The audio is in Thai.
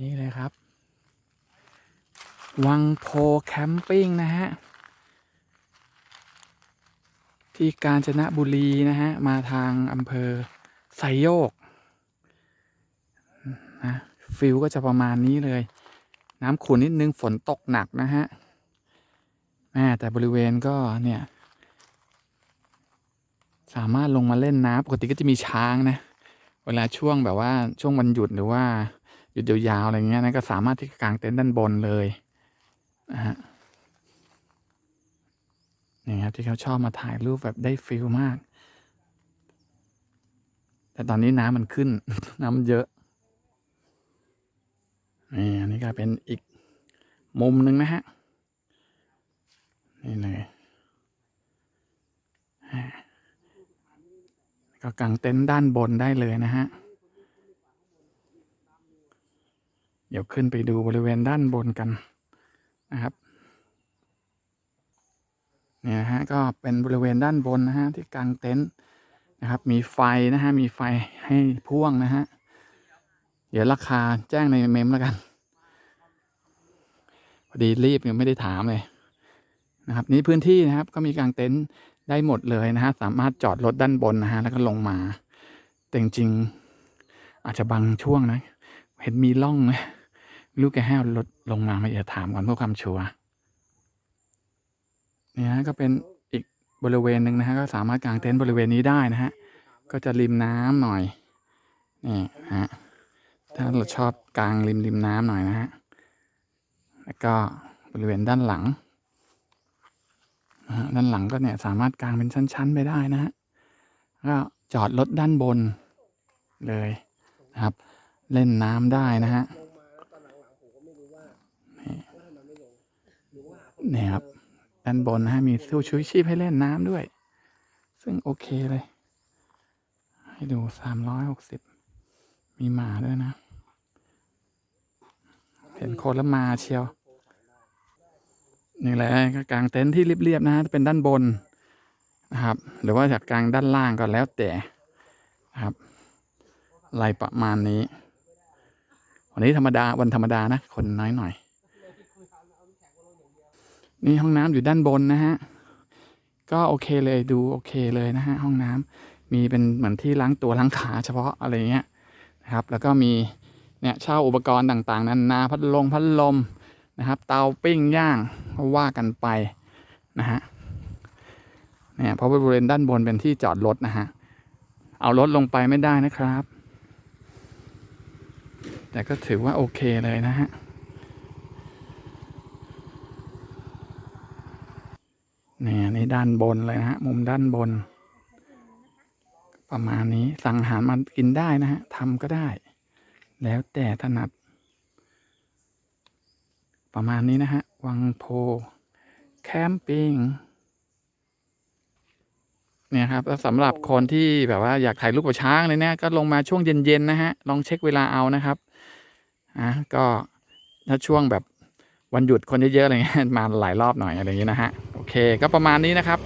นี่เลยครับ วังโพแคมปิ้งนะฮะ ที่กาญจนบุรีนะฮะ มาทางอำเภอไซโยกนะฟิลก็จะประมาณนี้เลย น้ำขุ่นนิดนึงฝนตกหนักนะฮะแม่แต่บริเวณก็เนี่ย สามารถลงมาเล่นน้ำปกติก็จะมีช้างนะ เวลาช่วงแบบว่าช่วงวันหยุดหรือว่า หยุดยาวๆอะไรเงี้ยนะก็สามารถที่จะกางเต็นท์ด้านบนเลยนะฮะนี่ครับที่เขาชอบมาถ่ายรูปแบบได้ฟิลมาก แต่ตอนนี้น้ำมันขึ้น น้ำมันเยอะนี่อันนี้ก็เป็นอีกมุมหนึ่งนะฮะ นี่เลยก็กางเต็นท์ด้านบนได้เลยนะฮะ เดี๋ยวขึ้นไปดูบริเวณด้านบนกันนะครับ เนี่ยฮะก็เป็นบริเวณด้านบนนะฮะที่กางเต็นท์นะครับ มีไฟนะฮะมีไฟให้พ่วงนะฮะเดี๋ยวราคาแจ้งในเมมแล้วกันพอดีรีบยังไม่ได้ถามเลยนะครับนี่พื้นที่นะครับก็มีกางเต็นท์ได้หมดเลยนะฮะสามารถจอดรถด้านบนนะฮะแล้วก็ลงมาแต่จริงๆอาจจะบางช่วงนะ เห็นมีร่องไหม ลูกแกให้เอารถลงมาไม่อย่าถามก่อนเพื่อความชัวร์เนี่ยฮะก็เป็นอีกบริเวณหนึ่งนะฮะก็สามารถกางเต็นท์บริเวณนี้ได้นะฮะก็จะริมน้ำหน่อยนี่ฮะถ้าเราชอบกางริมริมน้ำหน่อยนะฮะแล้วก็บริเวณด้านหลังด้านหลังก็เนี่ยสามารถกางเป็นชั้น ๆ ไปได้นะฮะก็จอดรถด้านบนเลยนะครับ เล่นน้ำได้นะฮะ นี่นี่ครับด้านบนนะฮะมีตู้ชูชีพให้เล่นน้ำด้วย ซึ่งโอเคเลย ให้ดูสามร้อยหกสิบมีหมาด้วยนะ เห็นคนแล้วมาเชียว นี่แหละก็กางเต็นท์ที่เรียบๆนะฮะเป็นด้านบนนะครับหรือว่าจากกลางด้านล่างก็แล้วแต่นะครับอะไรประมาณนี้ วันนี้ธรรมดาวันธรรมดานะ คนน้อยหน่อย นี่ห้องน้ำอยู่ด้านบนนะฮะ ก็โอเคเลยดูโอเคเลยนะฮะห้องน้ำมีเป็นเหมือนที่ล้างตัวล้างขาเฉพาะอะไรเงี้ยนะครับ แล้วก็มีเนี่ยเช่าอุปกรณ์ต่างๆนานาพัดลมพัดลมนะครับ เตาปิ้งย่างก็ว่ากันไปนะฮะเนี่ยเพราะบริเวณด้านบนเป็นที่จอดรถนะฮะเอารถลงไปไม่ได้นะครับ แต่ก็ถือว่าโอเคเลยนะฮะ นี่ยนี่ด้านบนเลยนะฮะ มุมด้านบน ประมาณนี้สั่งอาหารมากินได้นะฮะทำก็ได้ แล้วแต่ถนัด ประมาณนี้นะฮะ วังโพ แคมปิ้งเนี่ยครับแล้วสำหรับคนที่แบบว่าอยากถ่ายรูปกับช้างเลยเนี่ยก็ลงมาช่วงเย็นๆนะฮะ ลองเช็คเวลาเอานะครับอะก็ถ้าช่วงแบบวันหยุดคนเยอะๆอะไรเงี้ยมาหลายรอบหน่อยอะไรอย่างนี้นะฮะ ก็ประมาณนี้นะครับ